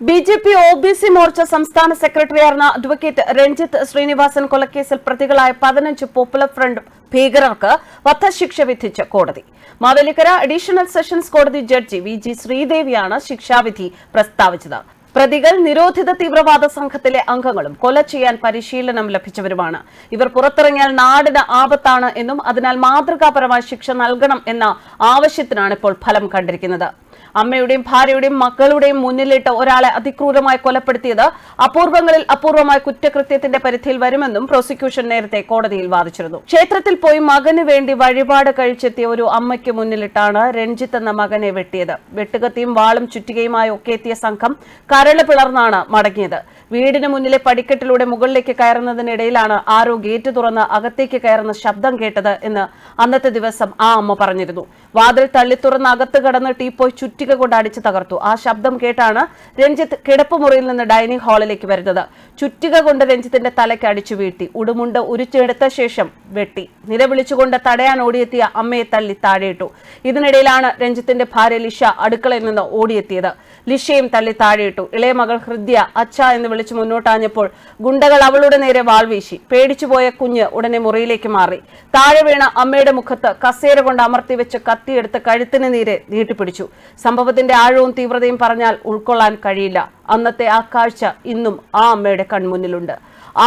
B J P O B C Morcha സംസ്ഥാന സെക്രട്ടറിയായിരുന്ന advocate Ranjith Sreenivasan കൊലക്കേസിൽ പ്രതികളായ പതിനഞ്ച് പോപ്പുലർ ഫ്രണ്ട് ഭീകരർക്ക് വധശിക്ഷ വിധിച്ച കോടതി. മാവേലിക്കര അഡീഷണൽ സെഷൻസ് കോടതി ജഡ്ജി വി ജി ശ്രീദേവിയാണ് ശിക്ഷാവിധി പ്രസ്താവിച്ചത്. പ്രതികൾ നിരോധിത തീവ്രവാദ സംഘത്തിലെ അംഗങ്ങളും കൊല ചെയ്യാൻ പരിശീലനം ലഭിച്ചവരുമാണ്. ഇവർ പുറത്തിറങ്ങിയാൽ നാടിന് ആപത്താണ് എന്നും അതിനാൽ മാതൃകാപരമായ ശിക്ഷ നൽകണം എന്ന ആവശ്യത്തിനാണ് ഇപ്പോൾ ഫലം കണ്ടിരിക്കുന്നത്. അമ്മയുടെയും ഭാര്യയുടെയും മക്കളുടെയും മുന്നിലിട്ട് ഒരാളെ അതിക്രൂരമായി കൊലപ്പെടുത്തിയത് അപൂർവങ്ങളിൽ അപൂർവമായ കുറ്റകൃത്യത്തിന്റെ പരിധിയിൽ വരുമെന്നും പ്രോസിക്യൂഷൻ നേരത്തെ കോടതിയിൽ വാദിച്ചിരുന്നു. ക്ഷേത്രത്തിൽ പോയി മകന് വേണ്ടി വഴിപാട് കഴിച്ചെത്തിയ ഒരു അമ്മയ്ക്ക് മുന്നിലിട്ടാണ് രഞ്ജിത്ത് എന്ന മകനെ വെട്ടിയത്. വെട്ടുകത്തിയും വാളും ചുറ്റികയുമായി ഒക്കെ എത്തിയ സംഘം കരൾ പിളർന്നാണ് മടങ്ങിയത്. വീടിന് മുന്നിലെ പടിക്കെട്ടിലൂടെ മുകളിലേക്ക് കയറുന്നതിനിടയിലാണ് ആരോ ഗേറ്റ് തുറന്ന് അകത്തേക്ക് കയറുന്ന ശബ്ദം കേട്ടത് എന്ന് അന്നത്തെ ദിവസം ആ അമ്മ പറഞ്ഞിരുന്നു. വാതിൽ തള്ളി തുറന്ന് അകത്ത് കടന്ന് ടീപ്പോയി ചുറ്റിക കൊണ്ട് അടിച്ചു തകർത്തു. ആ ശബ്ദം കേട്ടാണ് രഞ്ജിത്ത് കിടപ്പുമുറിയിൽ നിന്ന് ഡൈനിങ് ഹാളിലേക്ക് വരുന്നത്. ചുറ്റിക കൊണ്ട് രഞ്ജിത്തിന്റെ തലയ്ക്ക് അടിച്ചു വീഴ്ത്തി. ഉടുമുണ്ട് ഉരിച്ചെടുത്ത ശേഷം വെട്ടി. നിലവിളിച്ചുകൊണ്ട് തടയാൻ ഓടിയെത്തിയ അമ്മയെ തള്ളി താഴെയിട്ടു. ഇതിനിടയിലാണ് രഞ്ജിത്തിന്റെ ഭാര്യ ലിഷ അടുക്കളയിൽ നിന്ന് ഓടിയെത്തിയത്. ലിഷയും തള്ളി താഴെയിട്ടു. ഇളയ മകൾ ഹൃദ്യ അച്ഛ എന്ന് വിളിച്ച് മുന്നോട്ടാഞ്ഞപ്പോൾ ഗുണ്ടകൾ അവളുടെ നേരെ വാൾവീശി പേടിച്ചുപോയ കുഞ്ഞ് ഉടനെ മുറിയിലേക്ക് മാറി. താഴെ വീണ അമ്മയുടെ മുഖത്ത് കസേര കൊണ്ട് അമർത്തി വെച്ച് കത്തിയെടുത്ത് കഴുത്തിന് നേരെ നീട്ടിപ്പിടിച്ചു. സംഭവത്തിന്റെ ആഴവും തീവ്രതയും പറഞ്ഞാൽ ഉൾക്കൊള്ളാൻ കഴിയില്ല. അന്നത്തെ ആ കാഴ്ച ഇന്നും ആ അമ്മയുടെ കൺമുന്നിലുണ്ട്.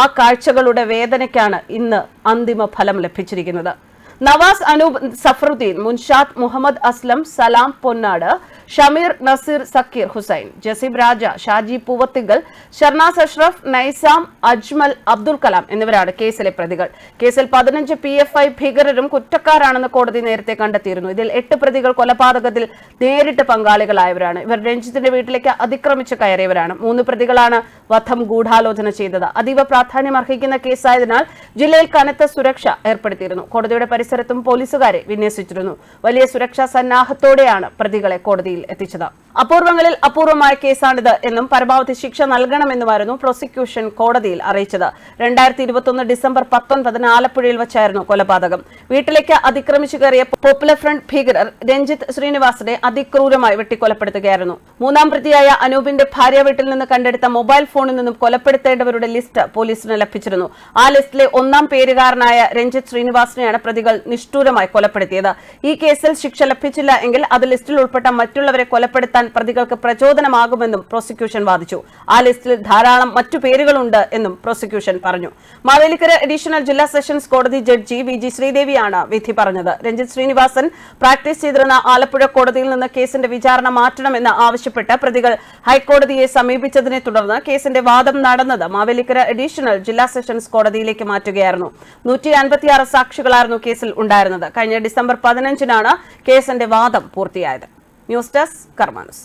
ആ കാഴ്ചകളുടെ വേദനയ്ക്കാണ് ഇന്ന് അന്തിമ ഫലം ലഭിച്ചിരിക്കുന്നത്. നവാസ് അനൂപ് സഫറുദ്ദീൻ മുൻഷാദ് മുഹമ്മദ് അസ്ലം സലാം പൊന്നാട് ഷമീർ നസീർ സക്കീർ ഹുസൈൻ ജസീബ് രാജ ഷാജി പൂവത്തിങ്കൽ ഷർണാസ് അഷ്റഫ് നൈസാം അജ്മൽ അബ്ദുൽ കലാം എന്നിവരാണ് കേസിലെ പ്രതികൾ. കേസിൽ പതിനഞ്ച് പി എഫ് ഐ ഭീകരരും കുറ്റക്കാരാണെന്ന് കോടതി നേരത്തെ കണ്ടെത്തിയിരുന്നു. ഇതിൽ എട്ട് പ്രതികൾ കൊലപാതകത്തിൽ നേരിട്ട് പങ്കാളികളായവരാണ്. ഇവർ രഞ്ജിത്തിന്റെ വീട്ടിലേക്ക് അതിക്രമിച്ച് കയറിയവരാണ്. മൂന്ന് പ്രതികളാണ് വധം ഗൂഢാലോചന ചെയ്തത്. അതീവ പ്രാധാന്യം അർഹിക്കുന്ന കേസായതിനാൽ ജില്ലയിൽ കനത്ത സുരക്ഷ ഏർപ്പെടുത്തിയിരുന്നു. കോടതിയുടെ പരിസരത്തും പോലീസുകാരെ വിന്യസിച്ചിരുന്നു. വലിയ സുരക്ഷാ സന്നാഹത്തോടെയാണ് പ്രതികളെ കോടതിയിൽ എത്തിച്ചത്. അപൂർവങ്ങളിൽ അപൂർവമായ കേസാണിത് എന്നും പരമാവധി ശിക്ഷ നൽകണമെന്നുമായിരുന്നു പ്രോസിക്യൂഷൻ കോടതിയിൽ അറിയിച്ചത്. രണ്ടായിരത്തി ഇരുപത്തൊന്ന് ഡിസംബർ പത്തൊൻപതിന് ആലപ്പുഴയിൽ വച്ചായിരുന്നു കൊലപാതകം. വീട്ടിലേക്ക് അതിക്രമിച്ചു കയറിയ പോപ്പുലർ ഫ്രണ്ട് ഭീകരർ രഞ്ജിത്ത് ശ്രീനിവാസനെ അതിക്രൂരമായി വെട്ടിക്കൊലപ്പെടുത്തുകയായിരുന്നു. മൂന്നാം പ്രതിയായ അനൂപിന്റെ ഭാര്യ വീട്ടിൽ നിന്ന് കണ്ടെടുത്ത മൊബൈൽ ഫോണിൽ നിന്നും കൊലപ്പെടുത്തേണ്ടവരുടെ ലിസ്റ്റ് പോലീസിന് ലഭിച്ചിരുന്നു. ആ ലിസ്റ്റിലെ ഒന്നാം പേരുകാരനായ രഞ്ജിത് ശ്രീനിവാസിനെയാണ് പ്രതികൾ നിഷ്ഠൂരമായി കൊലപ്പെടുത്തിയത്. ഈ കേസിൽ ശിക്ഷ ലഭിച്ചില്ല എങ്കിൽ അത് ലിസ്റ്റിൽ ഉൾപ്പെട്ട മറ്റുള്ളവരെ കൊലപ്പെടുത്താൻ പ്രതികൾക്ക് പ്രചോദനമാകുമെന്നും പ്രോസിക്യൂഷൻ വാദിച്ചു. ആ ലിസ്റ്റിൽ ധാരാളം മറ്റു പേരുകളുണ്ട് എന്നും പ്രോസിക്യൂഷൻ പറഞ്ഞു. മാവേലിക്കര അഡീഷണൽ ജില്ലാ സെഷൻസ് കോടതി ജഡ്ജി വി ജി ശ്രീദേവിയാണ് വിധി പറഞ്ഞത്. രഞ്ജിത് ശ്രീനിവാസൻ പ്രാക്ടീസ് ചെയ്തിരുന്ന ആലപ്പുഴ കോടതിയിൽ നിന്ന് കേസിന്റെ വിചാരണ മാറ്റണമെന്ന് ആവശ്യപ്പെട്ട് പ്രതികൾ ഹൈക്കോടതിയെ സമീപിച്ചതിനെ തുടർന്ന് കേസിന്റെ വാദം നടന്നത് മാവേലിക്കര അഡീഷണൽ ജില്ലാ സെഷൻസ് കോടതിയിലേക്ക് മാറ്റുകയായിരുന്നു. നൂറ്റി അൻപത്തിയാറ് സാക്ഷികളായിരുന്നു കേസിൽ ഉണ്ടായിരുന്നത്. കഴിഞ്ഞ ഡിസംബർ പതിനഞ്ചിനാണ് കേസിന്റെ വാദം പൂർത്തിയായത്. News desk കർമാനസ്.